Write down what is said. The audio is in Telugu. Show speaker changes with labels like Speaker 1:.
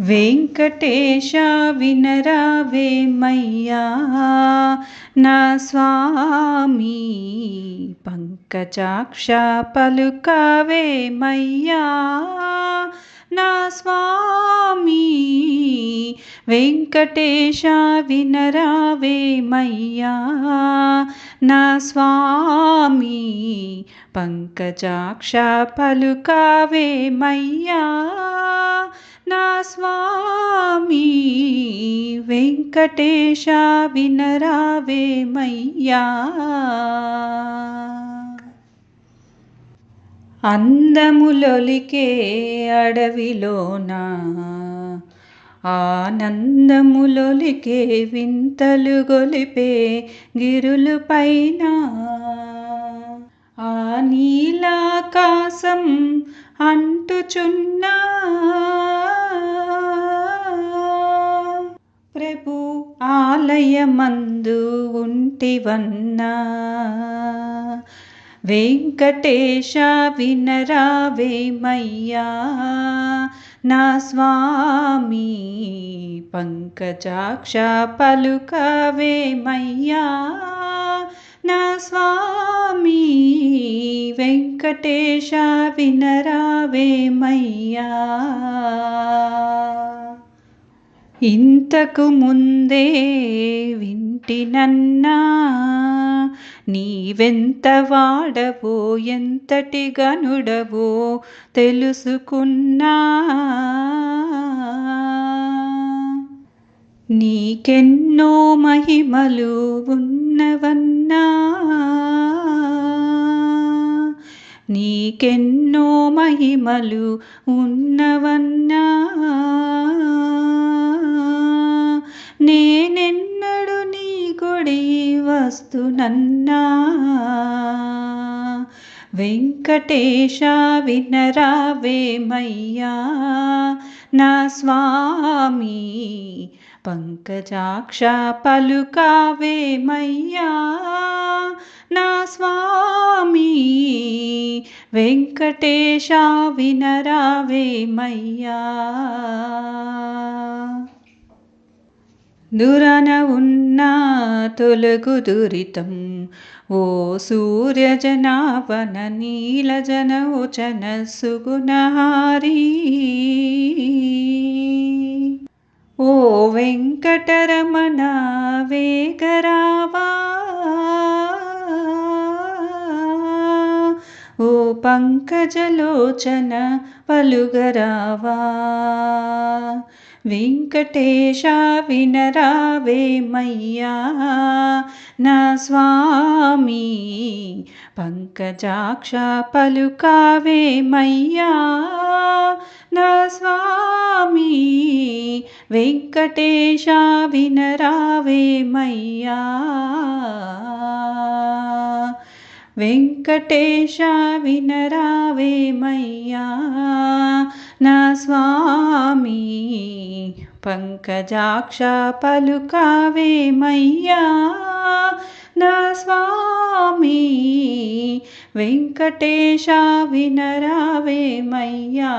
Speaker 1: వెంకటేశ వినరావేమయ్యా నా స్వామి పంకజాక్ష పలుకవేమయ్యా నా స్వామి వెంకటేశ వినరావేమయ్యా నా స్వామి పంకజాక్ష పలుకవేమయ్యా నా స్వామి వెంకటేశ వినరావేమయ్యా అందములొలికే అడవిలోన ఆనందములొలికే వింతలు గొలిపే గిరులు పైన. ఆ నీలాకాశం అంటుచున్నా ప్రభు ఆలయమందు ఉంటివన్నా. వెంకటేశ వినరావేమయ్యా నా స్వామి పంకజాక్ష పలుకవేమయ్యా నా స్వామి వెంకటేశ వినరావేమయ్యా ఇంతకు ముందే వింటినన్నా నీవెంత వాడవో ఎంతటి గనుడవో తెలుసుకున్నా. నీకెన్నో మహిమలు ఉన్నవన్నా నీకెన్నో మహిమలు ఉన్నవన్నా. నేనెన్నడు నీ గుడి వస్తునన్నా వెంకటేశ వినరావేమయ్యా నా స్వామి పంకజాక్ష పలుకావేమయ్యా నా స్వామి వెంకటేశ వినరావేమయ్యా దురన ఉన్న తొలగు దురితం ఓ సూర్యజనావన నీలజనోచన సుగుణహారీ ఓ వెంకటరమణ వేగరావా ఓ పంకజలోచన పలుగరావా वेङ्कटेश विनरावे मय्या न स्वामी पङ्कजाक्षा पङ्कजाक्षपलुकावे मय्या न स्वामी वेङ्कटेश विनरावे मय्या वेङ्कटेशा विन रावे मया न स्वामी पङ्कजाक्षपलु कावे मय्या न स्वामी वेङ्कटेश विनरावे मय्या